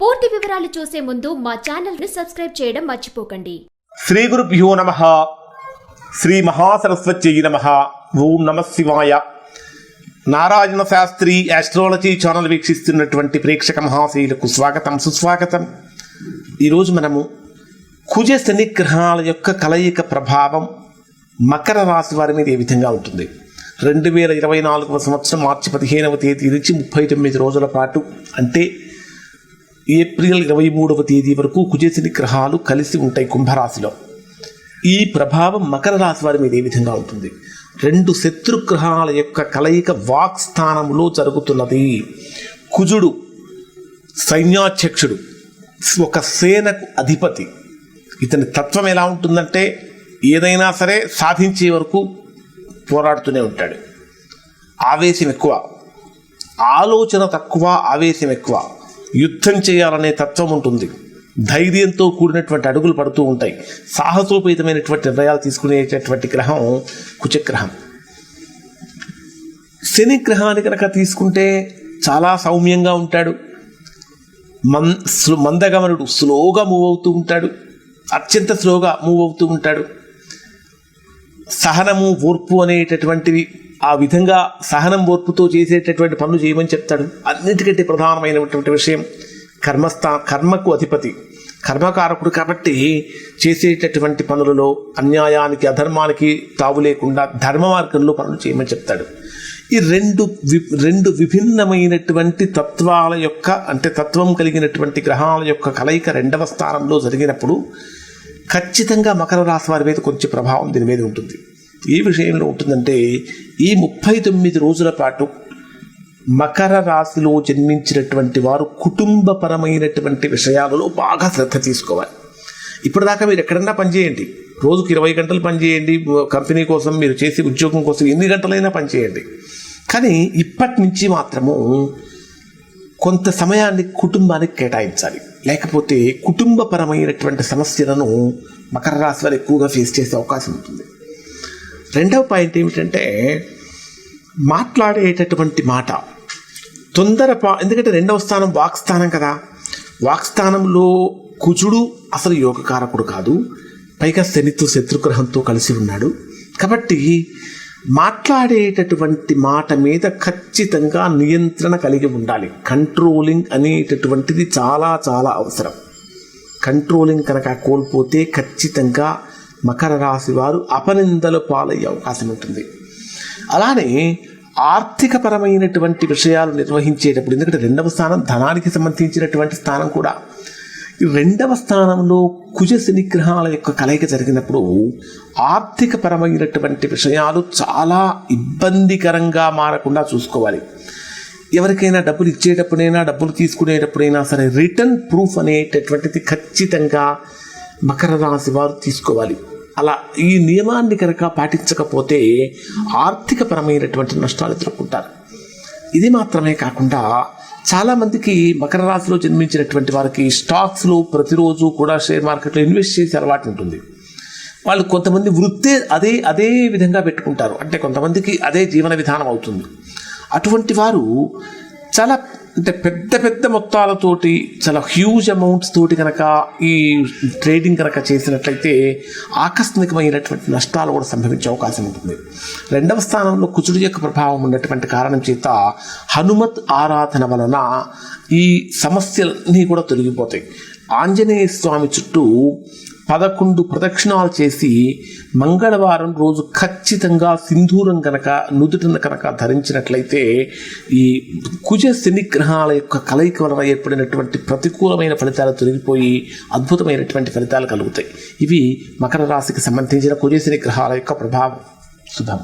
పూర్తి వివరాలు చూసే ముందు మా ఛానల్ని సబ్స్క్రైబ్ చేయడం మర్చిపోకండి. శ్రీ గురుభ్యో నమ. శ్రీ మహాసరస్వత్యై నమ. ఓం నమ శివాయ. నారాయణ శాస్త్రి ఆస్ట్రాలజీ ఛానల్ వీక్షిస్తున్నటువంటి ప్రేక్షక మహాశైలకు స్వాగతం సుస్వాగతం. ఈరోజు మనము కుజ శని గ్రహాల యొక్క కలయిక ప్రభావం మకర రాశి వారి మీద ఏ విధంగా ఉంటుంది? రెండు వేల ఇరవై నాలుగవ సంవత్సరం మార్చి పదిహేనవ తేదీ నుంచి ముప్పై తొమ్మిది రోజుల పాటు అంటే ఏప్రిల్ ఇరవై మూడవ తేదీ వరకు కుజశని గ్రహాలు కలిసి ఉంటాయి కుంభరాశిలో. ఈ ప్రభావం మకర రాశి వారి మీద ఏ విధంగా ఉంటుంది? రెండు శత్రుగ్రహాల యొక్క కలయిక వాక్ స్థానంలో జరుగుతున్నది. కుజుడు సైన్యాధ్యక్షుడు ఒక సేనకు అధిపతి. ఇతని తత్వం ఎలా ఉంటుందంటే ఏదైనా సరే సాధించే వరకు పోరాడుతూనే ఉంటాడు. ఆవేశం ఎక్కువ. ఆలోచన తక్కువ ఆవేశం ఎక్కువ. యుద్ధం చేయాలనే తత్వం ఉంటుంది. ధైర్యంతో కూడినటువంటి అడుగులు పడుతూ ఉంటాయి. సాహసోపేతమైనటువంటి నిర్ణయాలు తీసుకునేటటువంటి గ్రహం కుచగ్రహం శని గ్రహాన్ని కనుక తీసుకుంటే చాలా సౌమ్యంగా ఉంటాడు. మన్ మందగమనుడు స్లోగా మూవ్ అవుతూ ఉంటాడు. అత్యంత స్లోగా మూవ్ అవుతూ ఉంటాడు. సహనము ఓర్పు అనేటటువంటివి ఆ విధంగా సహనం ఓర్పుతో చేసేటటువంటి పనులు చేయమని చెప్తాడు. అన్నిటికంటే ప్రధానమైనటువంటి విషయం కర్మస్థా కర్మకు అధిపతి. కర్మకారకుడు కాబట్టి చేసేటటువంటి పనులలో అన్యాయానికి అధర్మానికి తావు లేకుండా ధర్మ మార్గంలో పనులు చేయమని చెప్తాడు. ఈ రెండు వి రెండు విభిన్నమైనటువంటి తత్వాల యొక్క అంటే తత్వం కలిగినటువంటి గ్రహాల యొక్క కలయిక రెండవ స్థానంలో జరిగినప్పుడు ఖచ్చితంగా మకర రాశి వారి మీద కొంచెం ప్రభావం దీని మీద ఉంటుంది. ఏ విషయంలో ఉంటుందంటే ఈ ముప్పై తొమ్మిది రోజుల పాటు మకర రాశిలో జన్మించినటువంటి వారు కుటుంబపరమైనటువంటి విషయాలలో బాగా శ్రద్ధ తీసుకోవాలి. ఇప్పటిదాకా మీరు ఎక్కడన్నా పనిచేయండి రోజుకి ఇరవై గంటలు పనిచేయండి కంపెనీ కోసం మీరు చేసే ఉద్యోగం కోసం ఎన్ని గంటలైనా పనిచేయండి కానీ ఇప్పటి నుంచి మాత్రము కొంత సమయాన్ని కుటుంబానికి కేటాయించాలి. లేకపోతే కుటుంబపరమైనటువంటి సమస్యలను మకర రాశి వారు ఎక్కువగా ఫేస్ చేసే అవకాశం ఉంటుంది. రెండవ పాయింట్ ఏమిటంటే మాట్లాడేటటువంటి మాట. తొందర ఎందుకంటే రెండవ స్థానం వాక్ స్థానం కదా. వాక్ స్థానంలో కుజుడు అసలు యోగకారకుడు కాదు. పైగా శనితో శత్రుగ్రహంతో కలిసి ఉన్నాడు. కాబట్టి మాట్లాడేటటువంటి మాట మీద ఖచ్చితంగా నియంత్రణ కలిగి ఉండాలి. కంట్రోలింగ్ అనేటటువంటిది చాలా చాలా అవసరం. కంట్రోలింగ్ కనుక కోల్పోతే ఖచ్చితంగా మకర రాశి వారు అపనిందలు పాలయ్యే అవకాశం ఉంటుంది. అలానే ఆర్థికపరమైనటువంటి విషయాలు నిర్వహించేటప్పుడు ఎందుకంటే రెండవ స్థానం ధనానికి సంబంధించినటువంటి స్థానం కూడా. రెండవ స్థానంలో కుజ శని గ్రహాల యొక్క కలయిక జరిగినప్పుడు ఆర్థికపరమైనటువంటి విషయాలు చాలా ఇబ్బందికరంగా మారకుండా చూసుకోవాలి. ఎవరికైనా డబ్బులు ఇచ్చేటప్పుడైనా డబ్బులు తీసుకునేటప్పుడైనా సరే రిటర్న్ ప్రూఫ్ అనేటటువంటిది ఖచ్చితంగా మకర రాశి వారు తీసుకోవాలి. అలా ఈ నియమాన్ని కనుక పాటించకపోతే ఆర్థికపరమైనటువంటి నష్టాలు ఎదుర్కొంటారు. ఇది మాత్రమే కాకుండా చాలామందికి మకర రాశిలో జన్మించినటువంటి వారికి స్టాక్స్లో ప్రతిరోజు కూడా షేర్ మార్కెట్లో ఇన్వెస్ట్ చేసే అలవాటు ఉంటుంది. వాళ్ళు కొంతమంది వృత్తే అదే అదే విధంగా పెట్టుకుంటారు. అంటే కొంతమందికి అదే జీవన విధానం అవుతుంది. అటువంటి వారు చాలా అంటే పెద్ద పెద్ద మొత్తాలతోటి చాలా హ్యూజ్ అమౌంట్స్ తోటి కనుక ఈ ట్రేడింగ్ కనుక చేసినట్లయితే ఆకస్మికమైనటువంటి నష్టాలు కూడా సంభవించే అవకాశం ఉంటుంది. రెండవ స్థానంలో కుచుడు యొక్క ప్రభావం ఉన్నటువంటి కారణం చేత హనుమత్ ఆరాధన వలన ఈ సమస్యలన్నీ కూడా తొలగిపోతాయి. ఆంజనేయ స్వామి చుట్టూ పదకొండు ప్రదక్షిణాలు చేసి మంగళవారం రోజు ఖచ్చితంగా సింధూరం కనుక నుదుటిన కనుక ధరించినట్లయితే ఈ కుజ శనిగ్రహాల యొక్క కలయిక వలన ఏర్పడినటువంటి ప్రతికూలమైన ఫలితాలు తొలగిపోయి అద్భుతమైనటువంటి ఫలితాలు కలుగుతాయి. ఇవి మకర రాశికి సంబంధించిన కుజ శనిగ్రహాల యొక్క ప్రభావం. శుభం.